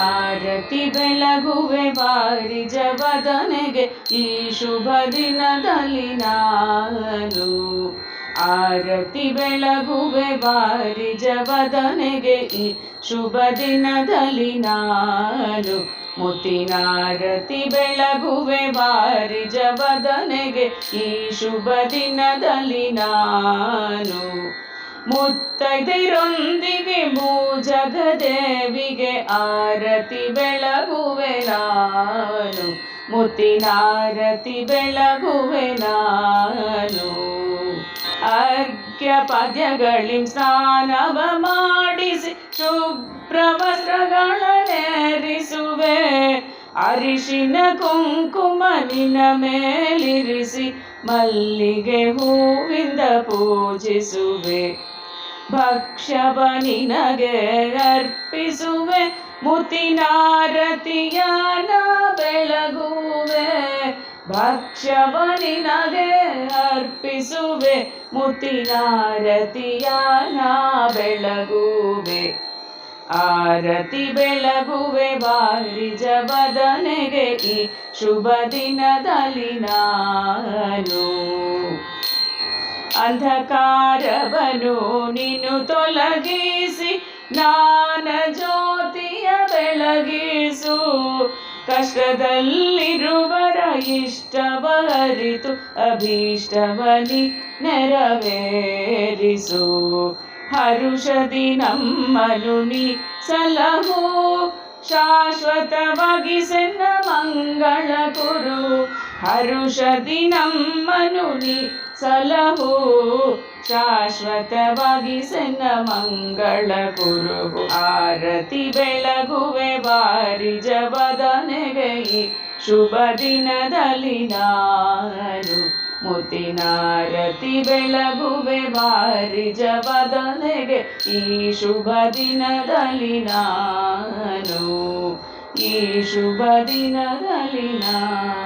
ಆರತಿ ಬೆಳಗುವೆ ಬಾರಿ ಜವದನೆಗೆ ಈ ಶುಭ ದಿನದಲ್ಲಿ ನಾನು. ಆರತಿ ಬೆಳಗುವೆ ಬಾರಿ ಜವದನೆಗೆ ಈ ಶುಭ ದಿನದಲ್ಲಿ ನಾನು. ಮುತ್ತಿನಾರತಿ ಬೆಳಗುವೆ ಬಾರಿ ಜವದನೆಗೆ ಈ ಶುಭ ದಿನದಲ್ಲಿ ನಾನು. ಮುತ್ತೈದರೊಂದಿಗೆ ಮೂಜಗ ದೇವಿಗೆ ಆರತಿ ಬೆಳಗುವೆ ನಾನು. ಮುತ್ತಿನಾರತಿ ಬೆಳಗುವೆ ನಾನು. ಅರ್ಘ್ಯ ಪದ್ಯಗಳಿಂ ಸ್ನಾನವ ಮಾಡಿಸಿ ಶುಭ್ರ ವಸ್ತ್ರಗಳನ್ನೇರಿಸುವೆ ಅರಿಶಿನ ಕುಂಕುಮನಿನ ಮೇಲಿರಿಸಿ ಮಲ್ಲಿಗೆ ಹೂವಿಂದ ಪೂಜಿಸುವೆ. ಭಕ್ಷವ ನಿನಗೆ ಅರ್ಪಿಸುವೆ. ಮುತಿನಾರತಿಯ ಬೆಳಗುವೆ. ಭಕ್ಷವ ನಿನಗೆ ಅರ್ಪಿಸುವೆ. ಮುತಿನಾರತಿಯ ಬೆಳಗುವೆ. ಆರತಿ ಬೆಳಗುವೆ ಬಾರಿ ಜಬದನೆಗೆ ಈ ಶುಭ ದಿನದಲ್ಲಿ ನಾನು. ಅಂಧಕಾರವನು ನೀನು ತೊಲಗಿಸಿ ನಾನ ಜ್ಯೋತಿಯ ಬೆಳಗಿಸು. ಕಷ್ಟದಲ್ಲಿರುವರ ಇಷ್ಟ ಬರಿತು ಅಭೀಷ್ಟವನಿ ನೆರವೇರಿಸು. ಹರುಷದಿ ನಮ್ಮನು ನೀ ಸಲಹು ಶಾಶ್ವತವಾಗಿ ಸೆನ್ನ ಮಂಗಳ ಕುರು ಹರುಷದಿ ನಮ್ಮನು ನೀ ಸಲಹು ಶಾಶ್ವತವಾಗಿ ಸೆನ್ನ ಮಂಗಳ ಕುರು ಆರತಿ ಬೆಳಗುವೆ ಬಾರಿ ಜಬದನೆಗೈ ಶುಭ ದಿನದಲ್ಲಿ ನಾನು ಮುತ್ತಿನಾರತಿ ಬೆಳಗುವೆ ಬಾರಿ ಜಬದನೆಗೆ ಈ ಶುಭ ದಿನದಲ್ಲಿ ನಾನು ಈ ಶುಭ ದಿನದಲ್ಲಿ ನಾನು